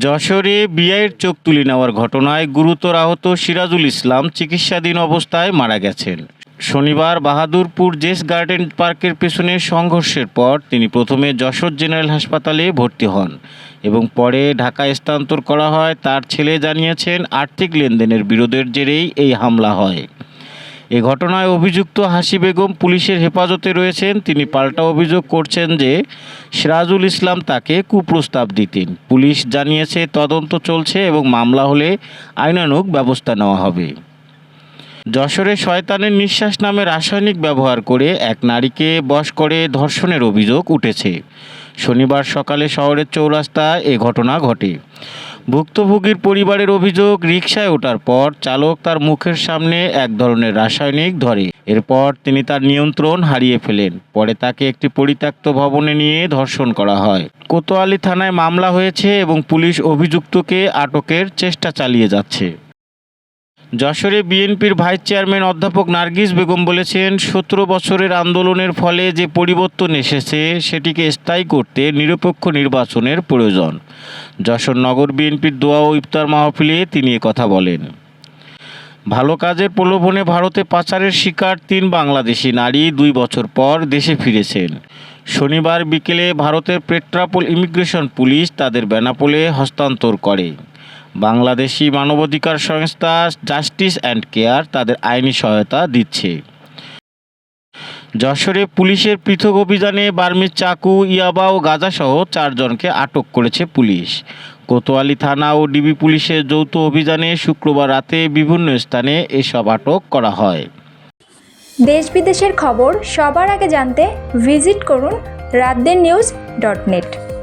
যশোরে বিয়ের চোখ তুলে নেওয়ার ঘটনায় গুরুতর আহত সিরাজুল ইসলাম চিকিৎসাধীন অবস্থায় মারা গেছেন। শনিবার বাহাদুরপুর জেস গার্ডেন পার্কের পেছনে সংঘর্ষের পর তিনি প্রথমে যশোর জেনারেল হাসপাতালে ভর্তি হন এবং পরে ঢাকায় স্থানান্তর করা হয়। তার ছেলে জানিয়েছেন, আর্থিক লেনদেনের বিরোধের জেরেই এই হামলা হয়। এ ঘটনায় অভিযুক্ত হাসি বেগম পুলিশের হেফাজতে রয়েছেন। তিনি পাল্টা অভিযোগ করছেন যে সিরাজুল ইসলাম তাকে কুপ্রস্তাব দিতেন। পুলিশ জানিয়েছে তদন্ত চলছে এবং মামলা হলে আইনানুগ ব্যবস্থা নেওয়া হবে। যশোরে শয়তানের নিঃশ্বাস নামে রাসায়নিক ব্যবহার করে এক নারীকে বশ করে ধর্ষণের অভিযোগ উঠেছে। শনিবার সকালে শহরের চৌরাস্তায় এ ঘটনা ঘটে। ভুক্তভোগীর পরিবারের অভিযোগ, রিকশায় ওঠার পর চালক তার মুখের সামনে এক ধরনের রাসায়নিক ধরে। এরপর তিনি তার নিয়ন্ত্রণ হারিয়ে ফেলেন। পরে তাকে একটি পরিত্যক্ত ভবনে নিয়ে ধর্ষণ করা হয়। কোতোয়ালি থানায় মামলা হয়েছে এবং পুলিশ অভিযুক্তকে আটকের চেষ্টা চালিয়ে যাচ্ছে। যশোরে বিএনপির ভাইস চেয়ারম্যান অধ্যাপক নার্গিস বেগম বলেছেন, সতেরো বছরের আন্দোলনের ফলে যে পরিবর্তন এসেছে, সেটিকে স্থায়ী করতে নিরপেক্ষ নির্বাচনের প্রয়োজন। যশোর নগর বিএনপির দোয়া ও ইফতার মাহফিলে তিনি কথা বলেন। ভালো কাজের প্রলোভনে ভারতে পাচারের শিকার তিন বাংলাদেশি নারী দুই বছর পর দেশে ফিরেছেন। শনিবার বিকেলে ভারতের পেট্রাপোল ইমিগ্রেশন পুলিশ তাদের বেনাপোলে হস্তান্তর করে। বাংলাদেশি মানবাধিকার সংস্থা জাস্টিস অ্যান্ড কেয়ার তাদের আইনি সহায়তা দিচ্ছে। যশোরে পুলিশের পৃথক অভিযানে বার্মির চাকু, ইয়াবা ও গাঁজাসহ চারজনকে আটক করেছে পুলিশ। কোতোয়ালি থানা ও ডিবি পুলিশের যৌথ অভিযানে শুক্রবার রাতে বিভিন্ন স্থানে এসব আটক করা হয়। দেশ বিদেশের খবর সবার আগে জানতে ভিজিট করুন রাতদের নিউজ ডট নেট।